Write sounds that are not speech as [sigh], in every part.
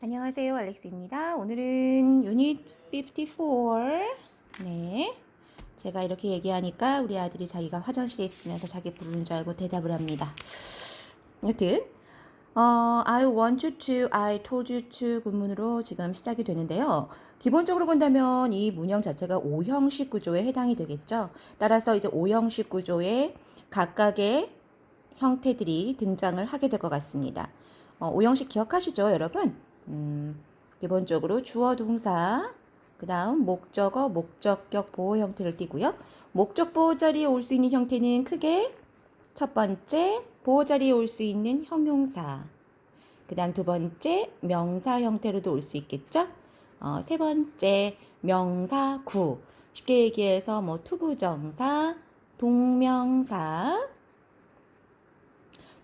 안녕하세요. 알렉스입니다. 오늘은 유닛 54. 네. 제가 이렇게 얘기하니까 우리 아들이 자기가 화장실에 있으면서 자기 부르는 줄 알고 대답을 합니다. 여튼, 어, I want you to, I told you to 구문으로 지금 시작이 되는데요. 기본적으로 본다면 이 문형 자체가 오형식 구조에 해당이 되겠죠. 따라서 이제 오형식 구조의 각각의 형태들이 등장을 하게 될 것 같습니다. 어, 오형식 기억하시죠, 여러분? 음, 기본적으로 주어 동사, 그 다음 목적어, 목적격 보호 형태를 띠고요. 목적 보호 자리에 올 수 있는 형태는 크게 첫 번째 보호 자리에 올 수 있는 형용사, 그 다음 두 번째 명사 형태로도 올 수 있겠죠. 어, 세 번째 명사 구, 쉽게 얘기해서 뭐 투부정사, 동명사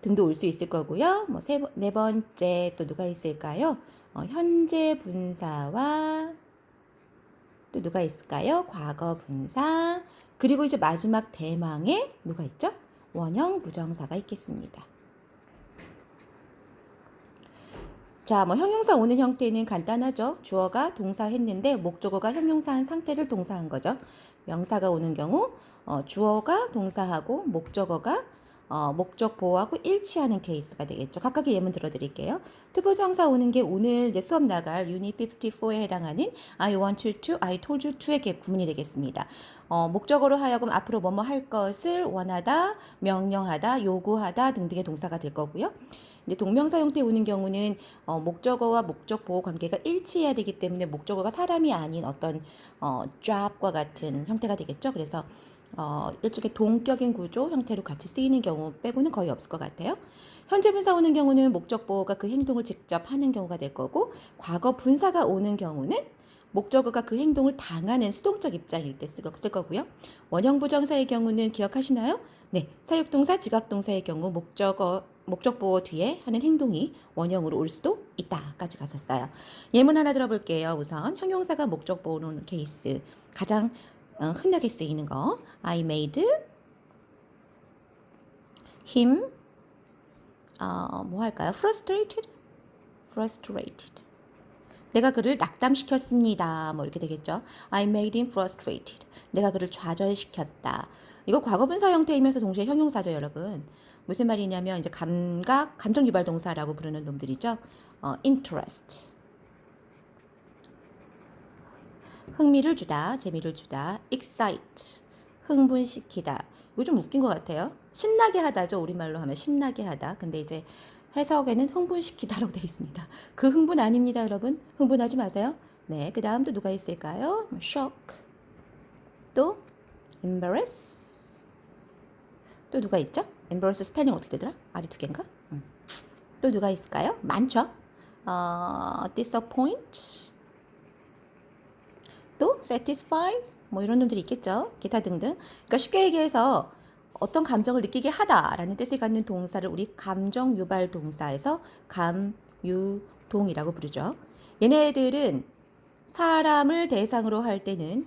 등도 올 수 있을 거고요. 뭐 세, 네 번째 또 누가 있을까요? 어, 현재 분사와 또 누가 있을까요? 과거 분사 그리고 이제 마지막 대망에 누가 있죠? 원형 부정사가 있겠습니다. 자, 뭐 형용사 오는 형태는 간단하죠. 주어가 동사했는데 목적어가 형용사한 상태를 동사한 거죠. 명사가 오는 경우 어, 주어가 동사하고 목적어가 어, 목적 보호하고 일치하는 케이스가 되겠죠. 각각의 예문 들어드릴게요. 투부정사 오는 게 오늘 이제 수업 나갈 유닛 54에 해당하는 I want you to, I told you to의 게 구문이 되겠습니다. 어, 목적어로 하여금 앞으로 뭐뭐 할 것을 원하다, 명령하다, 요구하다 등등의 동사가 될 거고요. 이제 동명사 형태에 오는 경우는 어, 목적어와 목적 보호 관계가 일치해야 되기 때문에 목적어가 사람이 아닌 어떤 어, job과 같은 형태가 되겠죠. 그래서 어, 일종의 동격인 구조 형태로 같이 쓰이는 경우 빼고는 거의 없을 것 같아요. 현재 분사 오는 경우는 목적 보호가 그 행동을 직접 하는 경우가 될 거고 과거 분사가 오는 경우는 목적어가 그 행동을 당하는 수동적 입장일 때 쓸 거고요. 원형 부정사의 경우는 기억하시나요? 네, 사육동사, 지각동사의 경우 목적어 목적 보호 뒤에 하는 행동이 원형으로 올 수도 있다까지 갔었어요. 예문 하나 들어볼게요. 우선 형용사가 목적 보호는 케이스 가장 어, 흔하게 쓰이는 거. I made him 어, 뭐 할까요? frustrated, frustrated. 내가 그를 낙담시켰습니다. 뭐 이렇게 되겠죠. I made him frustrated. 내가 그를 좌절시켰다. 이거 과거분사 형태이면서 동시에 형용사죠, 여러분. 무슨 말이냐면 이제 감각, 감정 유발 동사라고 부르는 놈들이죠. 어, interest. 흥미를 주다, 재미를 주다. excite. 흥분시키다. 이거 좀 웃긴 것 같아요. 신나게 하다죠. 우리말로 하면 신나게 하다. 근데 이제 해석에는 흥분시키다라고 되어 있습니다. 그 흥분 아닙니다, 여러분. 흥분하지 마세요. 네, 그 다음 또 누가 있을까요? shock. 또 embarrass. 또 누가 있죠? embarrass 스펠링 어떻게 되더라? R이 두 개인가? 음. 또 누가 있을까요? 많죠. 어, disappoint. 또 satisfy. 뭐 이런 놈들이 있겠죠. 기타 등등. 그러니까 쉽게 얘기해서 어떤 감정을 느끼게 하다라는 뜻을 갖는 동사를 우리 감정 유발 동사에서 감유동이라고 부르죠. 얘네들은 사람을 대상으로 할 때는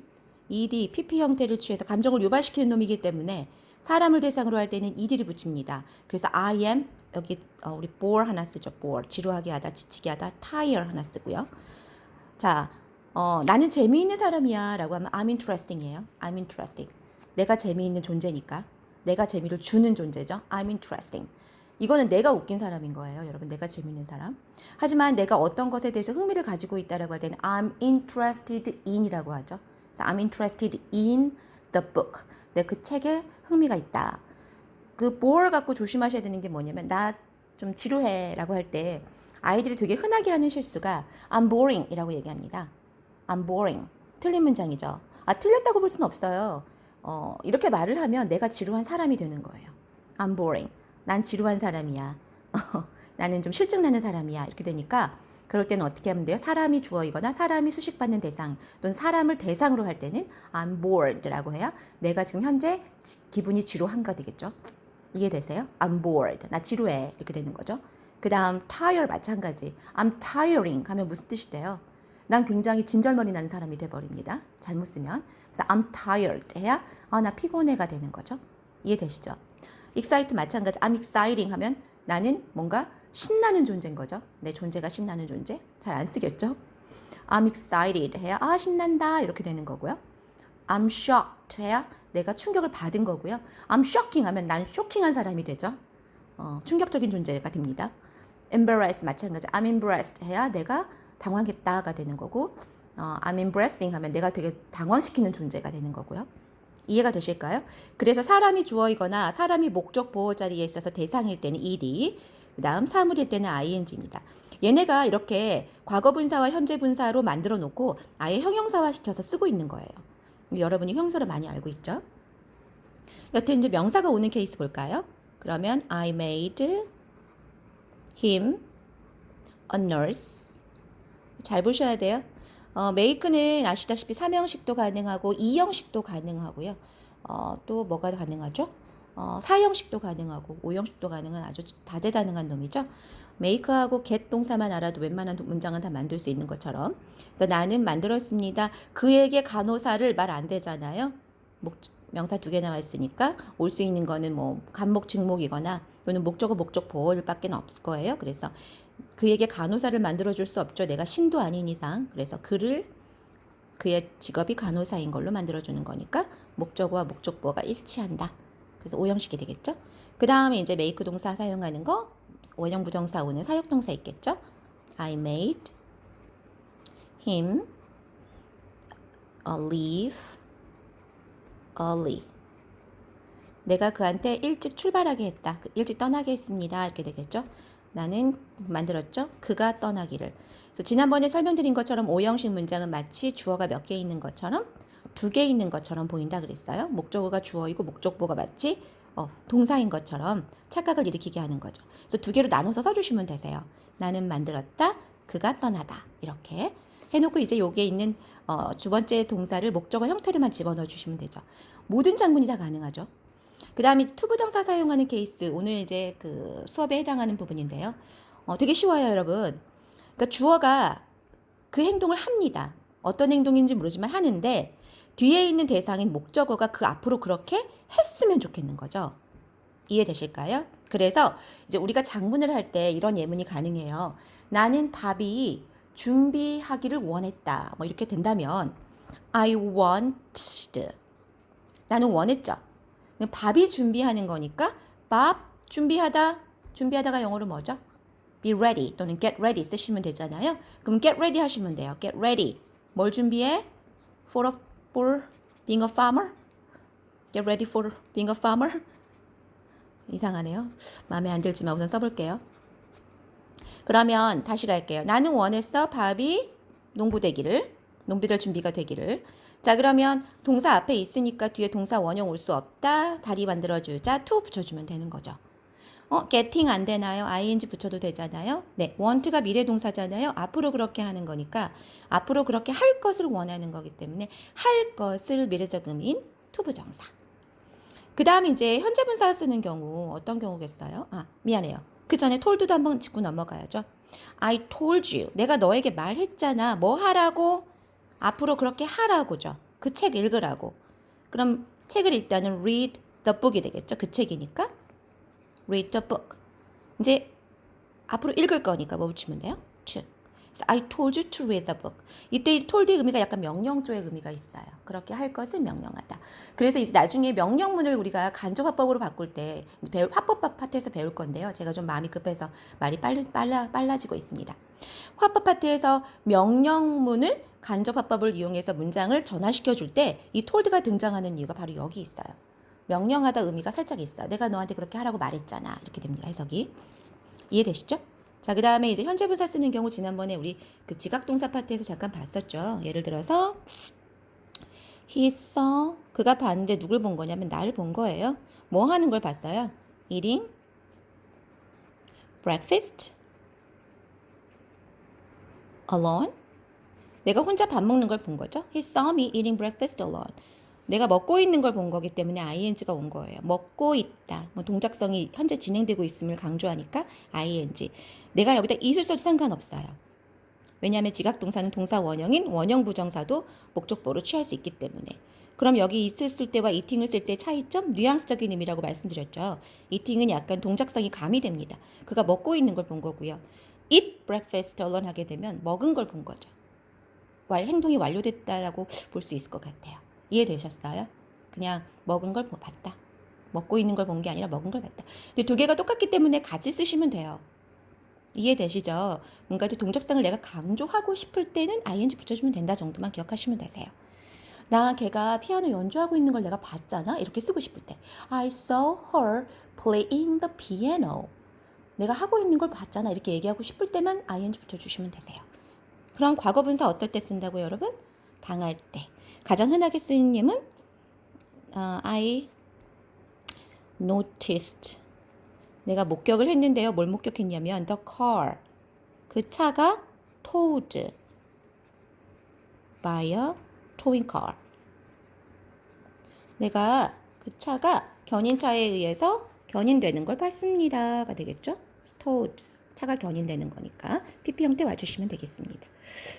ed, pp 형태를 취해서 감정을 유발시키는 놈이기 때문에 사람을 대상으로 할 때는 ed를 붙입니다. 그래서 I am 여기 어, 우리 bore 하나 쓰죠. bore 지루하게 하다, 지치게 하다, tire 하나 쓰고요. 자, 어, 나는 재미있는 사람이야라고 하면 I'm interesting이에요. I'm interesting. 내가 재미있는 존재니까. 내가 재미를 주는 존재죠. I'm interesting. 이거는 내가 웃긴 사람인 거예요. 여러분, 내가 재밌는 사람. 하지만 내가 어떤 것에 대해서 흥미를 가지고 있다라고 할 때는 I'm interested in이라고 하죠. I'm interested in the book. 내 그 책에 흥미가 있다. 그 bore 갖고 조심하셔야 되는 게 뭐냐면 나 좀 지루해라고 할 때 아이들이 되게 흔하게 하는 실수가 I'm boring이라고 얘기합니다. I'm boring. 틀린 문장이죠. 아, 틀렸다고 볼 수는 없어요. 어, 이렇게 말을 하면 내가 지루한 사람이 되는 거예요. I'm boring. 난 지루한 사람이야. [laughs] 나는 좀 실증나는 사람이야. 이렇게 되니까 그럴 때는 어떻게 하면 돼요? 사람이 주어이거나 사람이 수식받는 대상 또는 사람을 대상으로 할 때는 I'm bored라고 해요. 내가 지금 현재 지, 기분이 지루한가 되겠죠. 이해되세요? I'm bored. 나 지루해. 이렇게 되는 거죠. 그 다음 tire 마찬가지. I'm tiring 하면 무슨 뜻이 돼요? 난 굉장히 진절머리 나는 사람이 돼버립니다. 잘못 쓰면. 그래서 I'm tired 해야 아, 나 피곤해가 되는 거죠. 이해되시죠? excite 마찬가지. I'm exciting 하면 나는 뭔가 신나는 존재인 거죠. 내 존재가 신나는 존재. 잘 안 쓰겠죠? I'm excited 해야 아 신난다 이렇게 되는 거고요. I'm shocked 해야 내가 충격을 받은 거고요. I'm shocking 하면 난 쇼킹한 사람이 되죠. 어, 충격적인 존재가 됩니다. embarrass 마찬가지. I'm embarrassed 해야 내가 당황했다가 되는 거고 어, I'm embarrassing 하면 내가 되게 당황시키는 존재가 되는 거고요. 이해가 되실까요? 그래서 사람이 주어이거나 사람이 목적 보호 자리에 있어서 대상일 때는 ed, 그다음 사물일 때는 ing입니다. 얘네가 이렇게 과거 분사와 현재 분사로 만들어 놓고 아예 형용사화 시켜서 쓰고 있는 거예요. 여러분이 형사를 많이 알고 있죠? 여튼 이제 명사가 오는 케이스 볼까요? 그러면 I made him a nurse. 잘 보셔야 돼요. 어, 메이크는 아시다시피 삼형식도 가능하고 이형식도 가능하고요. 어, 또 뭐가 가능하죠? 어, 사형식도 가능하고 오형식도 가능한 아주 다재다능한 놈이죠. 메이크하고 get 동사만 알아도 웬만한 문장은 다 만들 수 있는 것처럼. 그래서 나는 만들었습니다. 그에게 간호사를 말 안 되잖아요. 목, 명사 두 개 나와 있으니까 올 수 있는 거는 뭐 간목 직목이거나 또는 목적어 목적 보호일밖에 없을 거예요. 그래서 그에게 간호사를 만들어 줄 수 없죠. 내가 신도 아닌 이상. 그래서 그를 그의 직업이 간호사인 걸로 만들어 주는 거니까 목적어와 목적보호가 일치한다. 그래서 오형식이 되겠죠. 그 다음에 이제 메이크 동사 사용하는 거 원형 부정사 오는 사역 동사 있겠죠. I made him leave early. 내가 그한테 일찍 출발하게 했다. 그 일찍 떠나게 했습니다. 이렇게 되겠죠. 나는 만들었죠. 그가 떠나기를. 그래서 지난번에 설명드린 것처럼 오형식 문장은 마치 주어가 몇 개 있는 것처럼 두 개 있는 것처럼 보인다 그랬어요. 목적어가 주어이고 목적보가 마치 어, 동사인 것처럼 착각을 일으키게 하는 거죠. 그래서 두 개로 나눠서 써주시면 되세요. 나는 만들었다. 그가 떠나다. 이렇게 해놓고 이제 여기에 있는 어, 두 번째 동사를 목적어 형태로만 집어넣어 주시면 되죠. 모든 장문이 다 가능하죠. 그 다음에 투부정사 사용하는 케이스 오늘 이제 그 수업에 해당하는 부분인데요. 어, 되게 쉬워요, 여러분. 그러니까 주어가 그 행동을 합니다. 어떤 행동인지 모르지만 하는데 뒤에 있는 대상인 목적어가 그 앞으로 그렇게 했으면 좋겠는 거죠. 이해되실까요? 그래서 이제 우리가 장문을 할 때 이런 예문이 가능해요. 나는 밥이 준비하기를 원했다. 뭐 이렇게 된다면 I wanted. 나는 원했죠. 밥이 준비하는 거니까 밥 준비하다. 준비하다가 영어로 뭐죠? be ready 또는 get ready 쓰시면 되잖아요. 그럼 get ready 하시면 돼요. get ready. 뭘 준비해? for a, for being a farmer? get ready for being a farmer? 이상하네요. 마음에 안 들지만 우선 써볼게요. 그러면 다시 갈게요. 나는 원했어 밥이 농부 되기를 농부될 준비가 되기를. 자 그러면 동사 앞에 있으니까 뒤에 동사 원형 올 수 없다. 다리 만들어주자. to 붙여주면 되는 거죠. 어, getting 안 되나요? ing 붙여도 되잖아요. 네, want가 미래 동사잖아요. 앞으로 그렇게 하는 거니까 앞으로 그렇게 할 것을 원하는 거기 때문에 할 것을 미래적 의미인 to 부정사. 그 다음에 이제 현재 분사 쓰는 경우 어떤 경우겠어요? 아, 미안해요. 그 전에 told도 한번 짚고 넘어가야죠. I told you. 내가 너에게 말했잖아. 뭐 하라고? 앞으로 그렇게 하라고죠. 그 책 읽으라고. 그럼 책을 읽다는 read the book이 되겠죠. 그 책이니까. read the book. 이제 앞으로 읽을 거니까 뭐 붙이면 돼요? to. I told you to read the book. 이때 이 told의 의미가 약간 명령조의 의미가 있어요. 그렇게 할 것을 명령하다. 그래서 이제 나중에 명령문을 우리가 간접화법으로 바꿀 때 배울 화법 파트에서 배울 건데요. 제가 좀 마음이 급해서 말이 빨리 빨라 빨라지고 있습니다. 화법 파트에서 명령문을 간접화법을 이용해서 문장을 전환시켜 줄 때 이 told가 등장하는 이유가 바로 여기 있어요. 명령하다 의미가 살짝 있어요. 내가 너한테 그렇게 하라고 말했잖아. 이렇게 됩니다. 해석이. 이해되시죠? 자, 그 다음에 이제 현재 분사 쓰는 경우 지난번에 우리 그 지각동사 파트에서 잠깐 봤었죠. 예를 들어서 he saw 그가 봤는데 누굴 본 거냐면 나를 본 거예요. 뭐 하는 걸 봤어요? eating breakfast alone 내가 혼자 밥 먹는 걸 본 거죠. He saw me eating breakfast alone. 내가 먹고 있는 걸 본 거기 때문에 ing가 온 거예요. 먹고 있다. 뭐 동작성이 현재 진행되고 있음을 강조하니까 ing. 내가 여기다 it을 써도 상관없어요. 왜냐하면 지각 동사는 동사 원형인 원형 부정사도 목적보로 취할 수 있기 때문에. 그럼 여기 있을 쓸 때와 eating을 쓸 때 차이점 뉘앙스적인 의미라고 말씀드렸죠. eating은 약간 동작성이 가미됩니다. 그가 먹고 있는 걸 본 거고요. eat breakfast alone 하게 되면 먹은 걸 본 거죠. 완 행동이 완료됐다라고 볼 수 있을 것 같아요. 이해되셨어요? 그냥 먹은 걸 봤다. 먹고 있는 걸 본 게 아니라 먹은 걸 봤다. 근데 두 개가 똑같기 때문에 같이 쓰시면 돼요. 이해되시죠? 뭔가 좀 동작성을 내가 강조하고 싶을 때는 ing 붙여주면 된다 정도만 기억하시면 되세요. 나 걔가 피아노 연주하고 있는 걸 내가 봤잖아. 이렇게 쓰고 싶을 때 I saw her playing the piano. 내가 하고 있는 걸 봤잖아. 이렇게 얘기하고 싶을 때만 ing 붙여주시면 되세요. 그럼 과거 분사 어떨 때 쓴다고 여러분? 당할 때. 가장 흔하게 쓰이는 예문 어, I noticed. 내가 목격을 했는데요. 뭘 목격했냐면 the car. 그 차가 towed by a towing car. 내가 그 차가 견인차에 의해서 견인되는 걸 봤습니다가 되겠죠? towed. 차가 견인되는 거니까 PP 형태 와주시면 되겠습니다.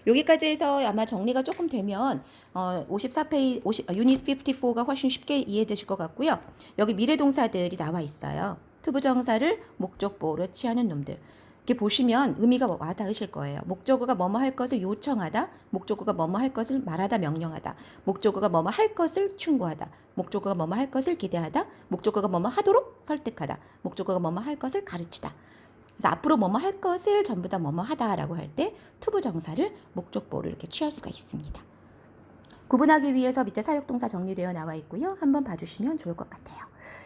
여기까지 해서 아마 정리가 조금 되면 어, 54페이지 50, 어, 유닛 54가 훨씬 쉽게 이해되실 것 같고요. 여기 미래 동사들이 나와 있어요. 투부정사를 목적보호로 취하는 놈들. 이렇게 보시면 의미가 와닿으실 거예요. 목적어가 뭐뭐 할 것을 요청하다, 목적어가 뭐뭐 할 것을 말하다, 명령하다, 목적어가 뭐뭐 할 것을 충고하다, 목적어가 뭐뭐 할 것을 기대하다, 목적어가 뭐뭐 하도록 설득하다, 목적어가 뭐뭐 할 것을 가르치다. 그래서 앞으로 뭐뭐 할 것을 전부 다 뭐뭐 하다라고 할 때 투부 정사를 목적보로 이렇게 취할 수가 있습니다. 구분하기 위해서 밑에 사역동사 정리되어 나와 있고요. 한번 봐주시면 좋을 것 같아요.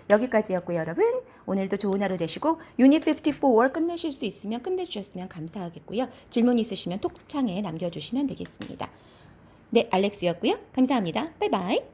여기까지였고요, 여러분. 오늘도 좋은 하루 되시고 유닛 54 끝내실 수 있으면 끝내주셨으면 감사하겠고요. 질문 있으시면 톡창에 남겨주시면 되겠습니다. 네, 알렉스였고요. 감사합니다. 바이바이.